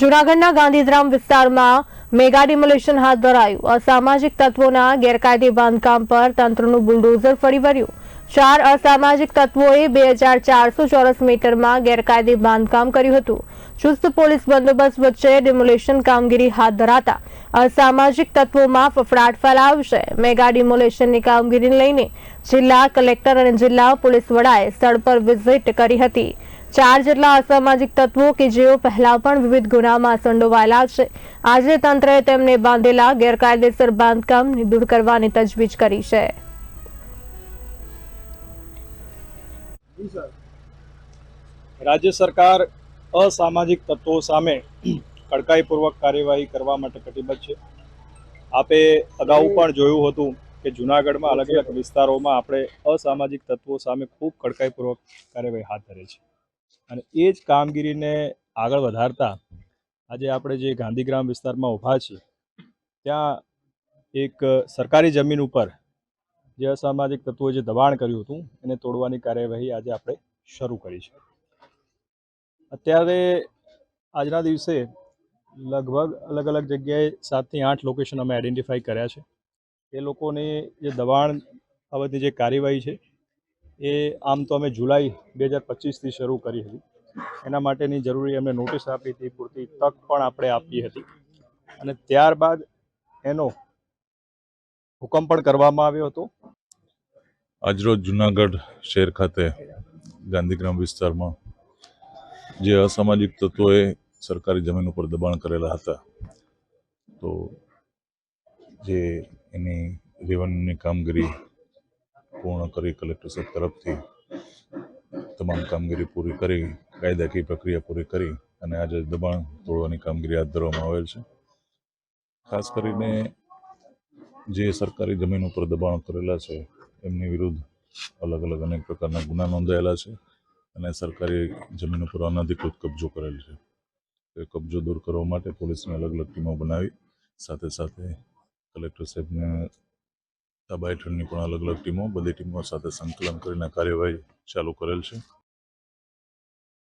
જૂનાગઢના ગાંધીધામ વિસ્તારમાં mega demolition હાથ ધરાયું. અસામાજિક તત્વોના ગેરકાયદે બાંધકામ પર તંત્રનું બુલડોઝર ફરી વળ્યું. ચાર અસામાજિક તત્વોએ બે હજાર ચારસો ચોરસ મીટરમાં ગેરકાયદે બાંધકામ કર્યું હતું. ચુસ્ત પોલીસ બંદોબસ્ત વચ્ચે ડિમોલેશન કામગીરી હાથ ધરાતા અસામાજિક તત્વોમાં ફફડાટ ફેલાવશે. મેગા ડિમોલેશનની કામગીરીને લઈને જિલ્લા કલેક્ટર અને જિલ્લા પોલીસ વડાએ સ્થળ પર વિઝિટ કરી હતી. ચાર જેટલા અસામાજિક તત્વો કે જેઓ પહેલા પણ વિવિધ ગુનામાં સંડોવાયેલા છે. આજે તંત્રએ તેમને બાંધેલા ગેરકાયદેસર બાંધકામને દૂર કરવાની તજવીજ કરી છે. રાજ્ય સરકાર અસામાજિક તત્વો સામે કડકાઈપૂર્વક કાર્યવાહી કરવા માટે કટિબદ્ધ છે. આપે અગાઉ પણ જોયું હતું કે જુનાગઢમાં અલગ અલગ વિસ્તારોમાં આપણે અસામાજિક તત્વો સામે ખૂબ કડકાઈપૂર્વક કાર્યવાહી હાથ ધરી છે. અને એ જ કામગીરીને આગળ વધારતા આજે આપણે જે ગાંધીગ્રામ વિસ્તારમાં ઊભા છીએ, ત્યાં એક સરકારી જમીન ઉપર જે અસામાજિક તત્વોએ જે દબાણ કર્યું હતું, એને તોડવાની કાર્યવાહી આજે આપણે શરૂ કરી છે. અત્યારે આજના દિવસે લગભગ અલગ અલગ જગ્યાએ સાતથી આઠ લોકેશન અમે આઈડેન્ટિફાઈ કર્યા છે. એ લોકોની જે દબાણ બાબતની જે કાર્યવાહી છે એ આમ તો અમે જુલાઈ બે હજાર પચીસથી શરૂ કરી હતી. એના માટેની જરૂરી અમે નોટિસ આપી હતી, પૂરતી તક પણ આપણે આપી હતી. અને ત્યારબાદ એનો હુકમ પણ કરવામાં આવ્યો હતો. આજરોજ જુનાગઢ શહેર ખાતે ગાંધીગ્રામ વિસ્તારમાં જે અસામાજિક તત્વોએ સરકારી જમીન ઉપર દબાણ કરેલા હતા, તો જે એની રેવન્યુની કામગીરી પૂર્ણ કરી કલેક્ટરશ્રી તરફથી તમામ કામગીરી પૂરી કરી, કાયદાકીય પ્રક્રિયા પૂરી કરી અને આજે દબાણ તોડવાની કામગીરી હાથ ધરવામાં આવેલ છે. ખાસ કરીને જે સરકારી જમીન ઉપર દબાણ કરેલા છે, એમની વિરુદ્ધ અલગ અલગ અનેક પ્રકારના ગુના નોંધાયેલા છે અને સરકારી જમીન ઉપર અનધિકૃત કબજો કરેલ છે. એ કબજો દૂર કરવા માટે પોલીસને અલગ અલગ ટીમો બનાવી સાથે સાથે કલેક્ટર સાહેબને તાબા હેઠળની પણ અલગ અલગ ટીમો, બધી ટીમો સાથે સંકલન કરીને કાર્યવાહી ચાલુ કરેલ છે.